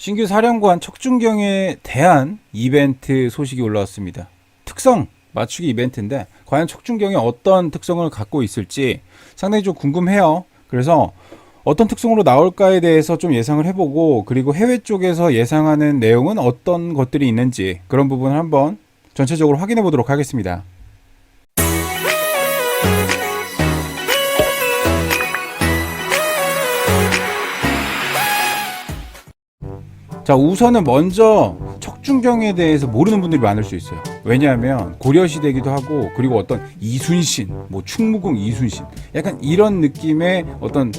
신규 사령관 척준경에 대한 이벤트 소식이 올라왔습니다. 특성 맞추기 이벤트인데 과연 척준경이 어떤 특성을 갖고 있을지 상당히 좀 궁금해요. 그래서 어떤 특성으로 나올까에 대해서 좀 예상을 해보고 그리고 해외 쪽에서 예상하는 내용은 어떤 것들이 있는지 그런 부분을 한번 전체적으로 확인해 보도록 하겠습니다. 자 우선은 먼저 척준경에 대해서 모르는 분들이 많을 수 있어요. 왜냐하면 고려시대이기도 하고 그리고 어떤 이순신, 뭐 충무공 이순신, 약간 이런 느낌의 어떤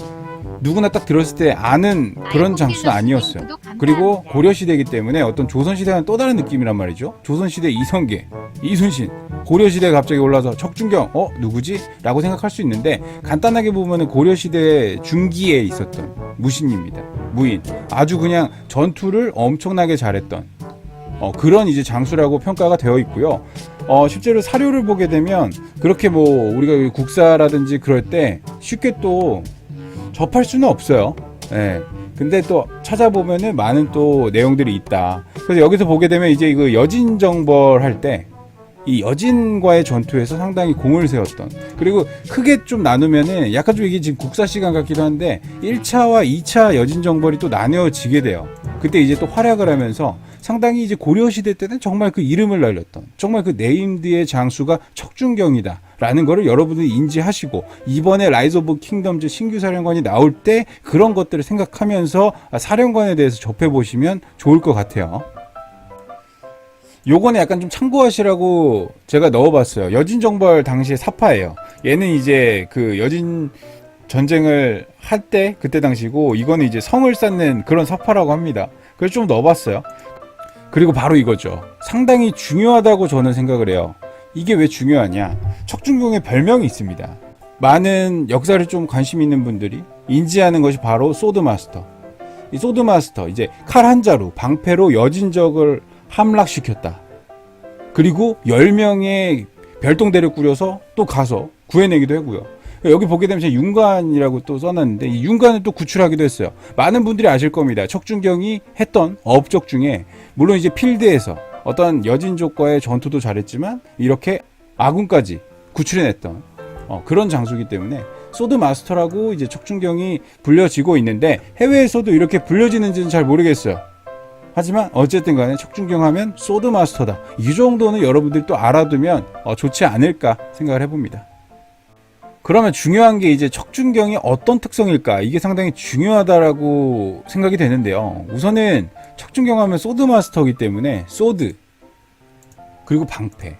누구나 딱 들었을 때 아는 그런 장수는 아니었어요. 그리고 고려시대이기 때문에 어떤 조선시대와는 또 다른 느낌이란 말이죠. 조선시대 이성계, 이순신, 고려시대에 갑자기 올라서 척준경, 어? 누구지? 라고 생각할 수 있는데 간단하게 보면은 고려시대 중기에 있었던 무신입니다. 무인. 아주 그냥 전투를 엄청나게 잘했던 어, 그런 이제 장수라고 평가가 되어 있고요. 어, 실제로 사료를 보게 되면 그렇게 뭐 우리가 국사라든지 그럴 때 쉽게 또 접할 수는 없어요. 예. 근데 또 찾아보면은 많은 또 내용들이 있다. 그래서 여기서 보게 되면 이제 이거 여진정벌 할 때 이 여진과의 전투에서 상당히 공을 세웠던 그리고 크게 좀 나누면은 약간 좀 이게 지금 국사 시간 같기도 한데 1차와 2차 여진 정벌이 또 나뉘어지게 돼요. 그때 이제 또 활약을 하면서 상당히 이제 고려 시대 때는 정말 그 이름을 날렸던 정말 그 네임드의 장수가 척준경이다 라는 거를 여러분들이 인지하시고 이번에 라이즈 오브 킹덤즈 신규 사령관이 나올 때 그런 것들을 생각하면서 아, 사령관에 대해서 접해 보시면 좋을 것 같아요. 요거는 약간 좀 참고하시라고 제가 넣어봤어요. 여진정벌 당시의 사파예요. 얘는 이제 그 여진 전쟁을 할 때 그때 당시고 이거는 이제 성을 쌓는 그런 사파라고 합니다. 그래서 좀 넣어봤어요. 그리고 바로 이거죠. 상당히 중요하다고 저는 생각을 해요. 이게 왜 중요하냐? 척준경의 별명이 있습니다. 많은 역사를 좀 관심 있는 분들이 인지하는 것이 바로 소드 마스터. 이 소드 마스터 이제 칼 한 자루 방패로 여진적을 함락시켰다. 그리고 10명의 별동대를 꾸려서 또 가서 구해내기도 하고요. 여기 보게 되면 윤관이라고 또 써놨는데 이 윤관을 또 구출하기도 했어요. 많은 분들이 아실 겁니다. 척준경이 했던 업적 중에 물론 이제 필드에서 어떤 여진족과의 전투도 잘했지만 이렇게 아군까지 구출해냈던 어, 그런 장소이기 때문에 소드 마스터라고 이제 척준경이 불려지고 있는데 해외에서도 이렇게 불려지는지는 잘 모르겠어요. 하지만 어쨌든 간에 척준경 하면 소드 마스터다. 이 정도는 여러분들이 또 알아두면 어, 좋지 않을까 생각을 해봅니다. 그러면 중요한 게 이제 척준경이 어떤 특성일까? 이게 상당히 중요하다라고 생각이 되는데요. 우선은 척준경 하면 소드 마스터이기 때문에 소드 그리고 방패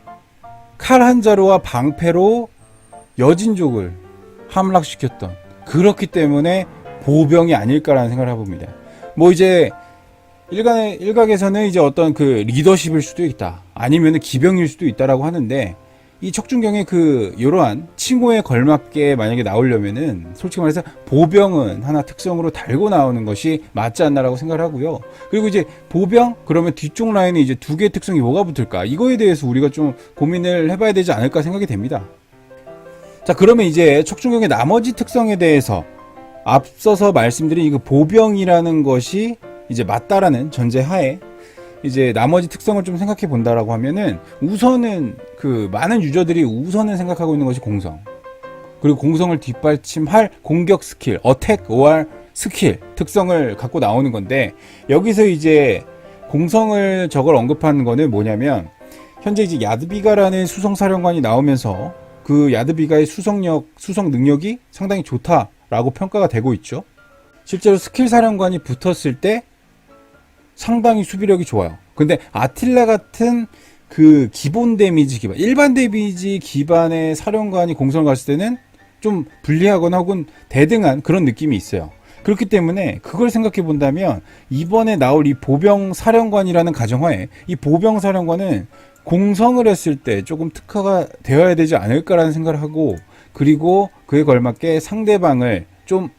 칼 한 자루와 방패로 여진족을 함락시켰던 그렇기 때문에 보병이 아닐까라는 생각을 해봅니다. 뭐 이제 일각의, 일각에서는 이제 어떤 그 리더십일 수도 있다. 아니면 기병일 수도 있다라고 하는데 이 척준경의 그 이러한 칭호에 걸맞게 만약에 나오려면은 솔직히 말해서 보병은 하나 특성으로 달고 나오는 것이 맞지 않나라고 생각을 하고요. 그리고 이제 보병 그러면 뒤쪽 라인에 이제 두 개의 특성이 뭐가 붙을까? 이거에 대해서 우리가 좀 고민을 해봐야 되지 않을까 생각이 됩니다. 자 그러면 이제 척준경의 나머지 특성에 대해서 앞서서 말씀드린 이거 보병이라는 것이 이제 맞다라는 전제 하에 이제 나머지 특성을 좀 생각해 본다라고 하면은 우선은 그 많은 유저들이 우선은 생각하고 있는 것이 공성 그리고 공성을 뒷받침할 공격 스킬 어택 OR 스킬 특성을 갖고 나오는 건데 여기서 이제 공성을 저걸 언급하는 거는 뭐냐면 현재 이제 야드비가라는 수성 사령관이 나오면서 그 야드비가의 수성력 수성 능력이 상당히 좋다라고 평가가 되고 있죠. 실제로 스킬 사령관이 붙었을 때 상당히 수비력이 좋아요. 근데 아틸라 같은 그 기본 데미지 기반, 일반 데미지 기반의 사령관이 공성을 갔을 때는 좀 불리하거나 혹은 대등한 그런 느낌이 있어요. 그렇기 때문에 그걸 생각해 본다면 이번에 나올 이 보병 사령관이라는 가정하에 이 보병 사령관은 공성을 했을 때 조금 특화가 되어야 되지 않을까라는 생각을 하고 그리고 그에 걸맞게 상대방을 좀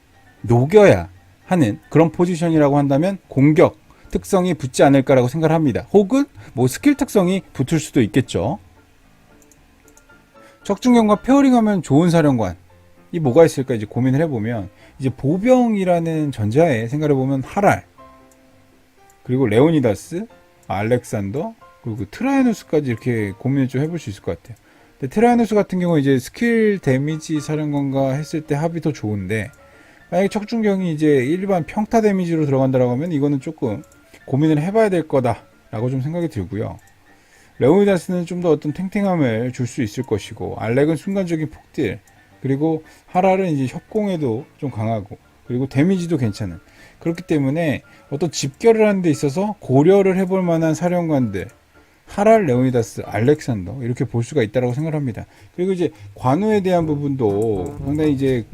녹여야 하는 그런 포지션이라고 한다면 공격 특성이 붙지 않을까라고 생각을 합니다. 혹은 뭐 스킬 특성이 붙을 수도 있겠죠. 척준경과 페어링하면 좋은 사령관 이 뭐가 있을까 이제 고민을 해보면 이제 보병이라는 전제하에 생각해 보면 하랄 그리고 레오니다스, 알렉산더, 그리고 트라이아누스까지 이렇게 고민을 좀 해볼 수 있을 것 같아요. 근데 트라이아누스 같은 경우 이제 스킬 데미지 사령관과 했을 때 합이 더 좋은데 만약에 척중경이 이제 일반 평타 데미지로 들어간다라고 하면 이거는 조금 고민을 해봐야 될 거다라고 좀 생각이 들고요. 레오니다스는 좀 더 어떤 탱탱함을 줄 수 있을 것이고 알렉은 순간적인 폭딜 그리고 하랄은 이제 협공에도 좀 강하고 그리고 데미지도 괜찮은 그렇기 때문에 어떤 집결을 하는 데 있어서 고려를 해볼 만한 사령관들 하랄, 레오니다스, 알렉산더 이렇게 볼 수가 있다고 생각합니다. 그리고 이제 관우에 대한 부분도 상당히 이제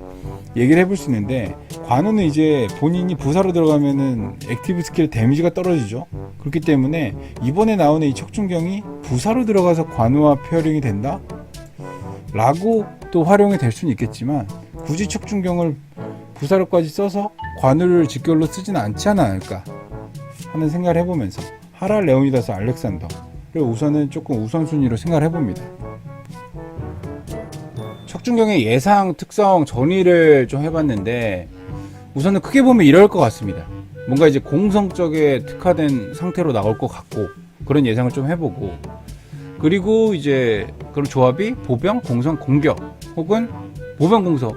얘기를 해볼 수 있는데 관우는 이제 본인이 부사로 들어가면은 액티브 스킬 데미지가 떨어지죠. 그렇기 때문에 이번에 나오는 이 척중경이 부사로 들어가서 관우와 페어링이 된다? 라고 또 활용이 될 수는 있겠지만 굳이 척중경을 부사로까지 써서 관우를 직결로 쓰지는 않지 않을까 하는 생각을 해보면서 하랄, 레오니다스, 알렉산더 를 우선은 조금 우선순위로 생각을 해봅니다. 척중경의 예상 특성 정리를 좀 해봤는데 우선은 크게 보면 이럴 것 같습니다. 뭔가 이제 공성 쪽에 특화된 상태로 나올 것 같고 그런 예상을 좀 해보고 그리고 이제 그런 조합이 보병, 공성, 공격 혹은 보병, 공성,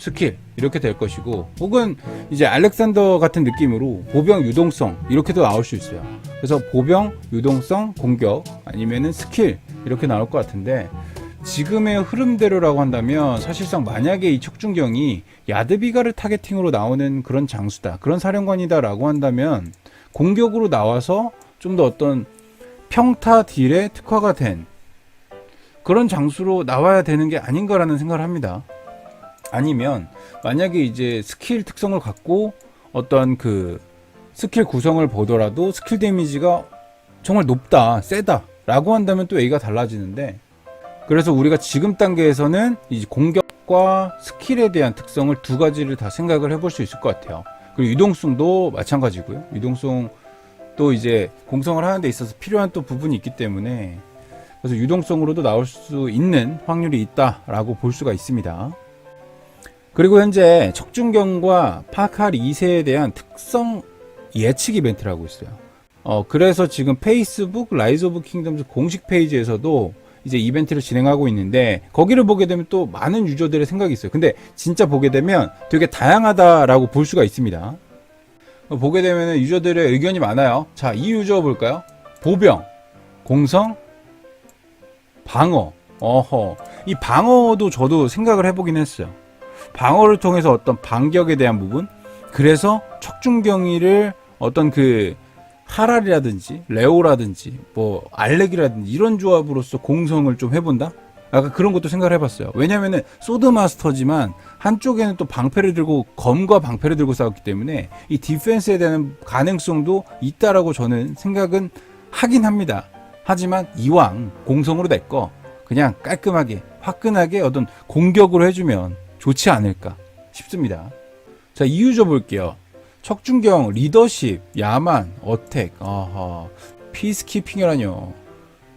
스킬 이렇게 될 것이고 혹은 이제 알렉산더 같은 느낌으로 보병 유동성 이렇게도 나올 수 있어요. 그래서 보병 유동성 공격 아니면은 스킬 이렇게 나올 것 같은데 지금의 흐름대로라고 한다면 사실상 만약에 이 척중경이 야드비가를 타겟팅으로 나오는 그런 장수다 그런 사령관이다라고 한다면 공격으로 나와서 좀 더 어떤 평타 딜에 특화가 된 그런 장수로 나와야 되는 게 아닌가라는 생각을 합니다. 아니면 만약에 이제 스킬 특성을 갖고 어떤 그 스킬 구성을 보더라도 스킬 데미지가 정말 높다, 세다 라고 한다면 또 얘기가 달라지는데 그래서 우리가 지금 단계에서는 이 공격과 스킬에 대한 특성을 두 가지를 다 생각을 해볼 수 있을 것 같아요. 그리고 유동성도 마찬가지고요. 유동성 또 이제 공성을 하는 데 있어서 필요한 또 부분이 있기 때문에 그래서 유동성으로도 나올 수 있는 확률이 있다라고 볼 수가 있습니다. 그리고 현재 척중경과 파칼 2세에 대한 특성 예측 이벤트를 하고 있어요. 어, 그래서 지금 페이스북 라이즈 오브 킹덤즈 공식 페이지에서도 이제 이벤트를 진행하고 있는데 거기를 보게 되면 또 많은 유저들의 생각이 있어요. 근데 진짜 보게 되면 되게 다양하다라고 볼 수가 있습니다. 어, 보게 되면 유저들의 의견이 많아요. 자, 이 유저 볼까요? 보병, 공성, 방어. 어허. 이 방어도 저도 생각을 해보긴 했어요. 방어를 통해서 어떤 반격에 대한 부분? 그래서 척중경이를 어떤 그 하랄이라든지 레오라든지 뭐 알렉이라든지 이런 조합으로서 공성을 좀 해본다? 약간 그런 것도 생각을 해봤어요. 왜냐면은 소드 마스터지만 한쪽에는 또 방패를 들고 검과 방패를 들고 싸웠기 때문에 이 디펜스에 대한 가능성도 있다라고 저는 생각은 하긴 합니다. 하지만 이왕 공성으로 냈거 그냥 깔끔하게 화끈하게 어떤 공격으로 해주면 좋지 않을까 싶습니다. 자, 이유저 볼게요. 척중경, 리더십, 야만, 어택, 아하, 피스키핑이라뇨.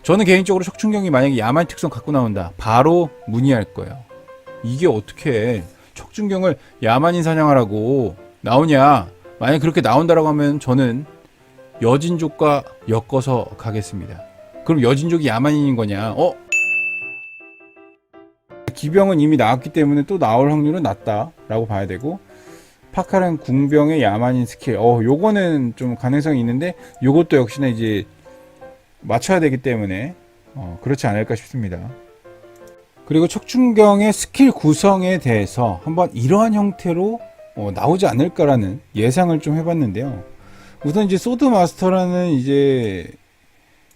저는 개인적으로 척중경이 만약에 야만 특성 갖고 나온다. 바로 문의할 거예요. 이게 어떻게 척중경을 야만인 사냥하라고 나오냐. 만약 그렇게 나온다라고 하면 저는 여진족과 엮어서 가겠습니다. 그럼 여진족이 야만인인 거냐? 어? 기병은 이미 나왔기 때문에 또 나올 확률은 낮다라고 봐야 되고 파칼은 궁병의 야만인 스킬. 어, 요거는 좀 가능성이 있는데 요것도 역시나 이제 맞춰야 되기 때문에 어, 그렇지 않을까 싶습니다. 그리고 척춘경의 스킬 구성에 대해서 한번 이러한 형태로 어, 나오지 않을까라는 예상을 좀 해봤는데요. 우선 이제 소드 마스터라는 이제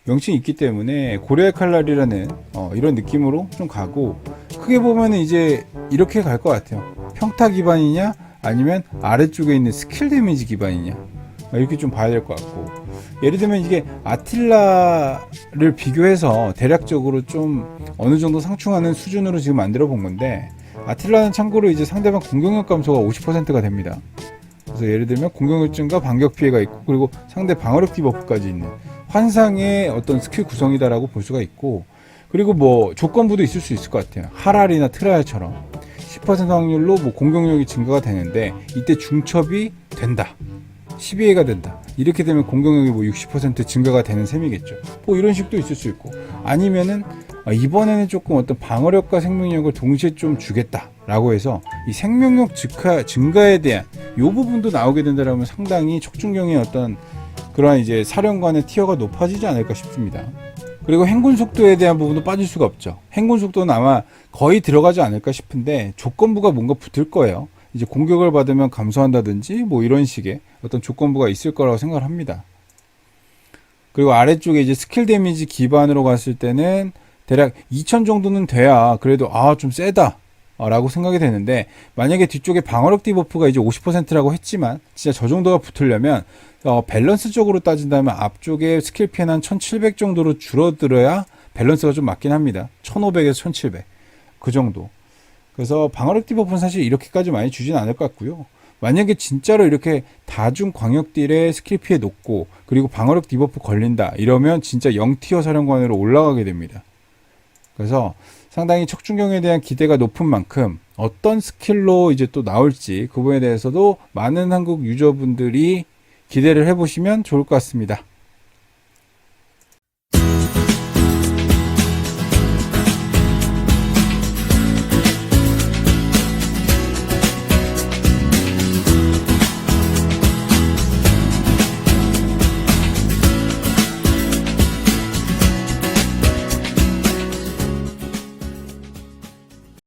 명칭이 있기 때문에 고려의 칼날이라는 어, 이런 느낌으로 좀 가고 크게 보면 이제 이렇게 갈 것 같아요. 평타 기반이냐 아니면 아래쪽에 있는 스킬 데미지 기반이냐 이렇게 좀 봐야 될 것 같고 예를 들면 이게 아틸라를 비교해서 대략적으로 좀 어느 정도 상충하는 수준으로 지금 만들어 본 건데 아틸라는 참고로 이제 상대방 공격력 감소가 50%가 됩니다. 그래서 예를 들면 공격력증과 반격 피해가 있고 그리고 상대 방어력 디버프까지 있는 환상의 어떤 스킬 구성이다라고 볼 수가 있고 그리고 뭐 조건부도 있을 수 있을 것 같아요. 하랄이나 트라야처럼 10% 확률로 뭐 공격력이 증가가 되는데 이때 중첩이 된다. 12회가 된다. 이렇게 되면 공격력이 뭐 60% 증가가 되는 셈이겠죠. 뭐 이런 식도 있을 수 있고 아니면은 아, 이번에는 조금 어떤 방어력과 생명력을 동시에 좀 주겠다라고 해서 이 생명력 증가, 증가에 대한 요 부분도 나오게 된다라면 상당히 척준경의 어떤 그러한 이제 사령관의 티어가 높아지지 않을까 싶습니다. 그리고 행군 속도에 대한 부분도 빠질 수가 없죠. 행군 속도는 아마 거의 들어가지 않을까 싶은데 조건부가 뭔가 붙을 거예요. 이제 공격을 받으면 감소한다든지 뭐 이런 식의 어떤 조건부가 있을 거라고 생각을 합니다. 그리고 아래쪽에 이제 스킬 데미지 기반으로 갔을 때는 대략 2000 정도는 돼야 그래도 아 좀 세다 어, 라고 생각이 되는데 만약에 뒤쪽에 방어력 디버프가 이제 50%라고 했지만 진짜 저 정도가 붙으려면 어, 밸런스적으로 따진다면 앞쪽에 스킬 피해는 한 1700 정도로 줄어들어야 밸런스가 좀 맞긴 합니다. 1500에서 1700 그 정도. 그래서 방어력 디버프는 사실 이렇게까지 많이 주진 않을 것 같고요. 만약에 진짜로 이렇게 다중 광역 딜에 스킬 피해 높고 그리고 방어력 디버프 걸린다 이러면 진짜 0티어 사령관으로 올라가게 됩니다. 그래서 상당히 척준경에 대한 기대가 높은 만큼 어떤 스킬로 이제 또 나올지 그 부분에 대해서도 많은 한국 유저분들이 기대를 해보시면 좋을 것 같습니다.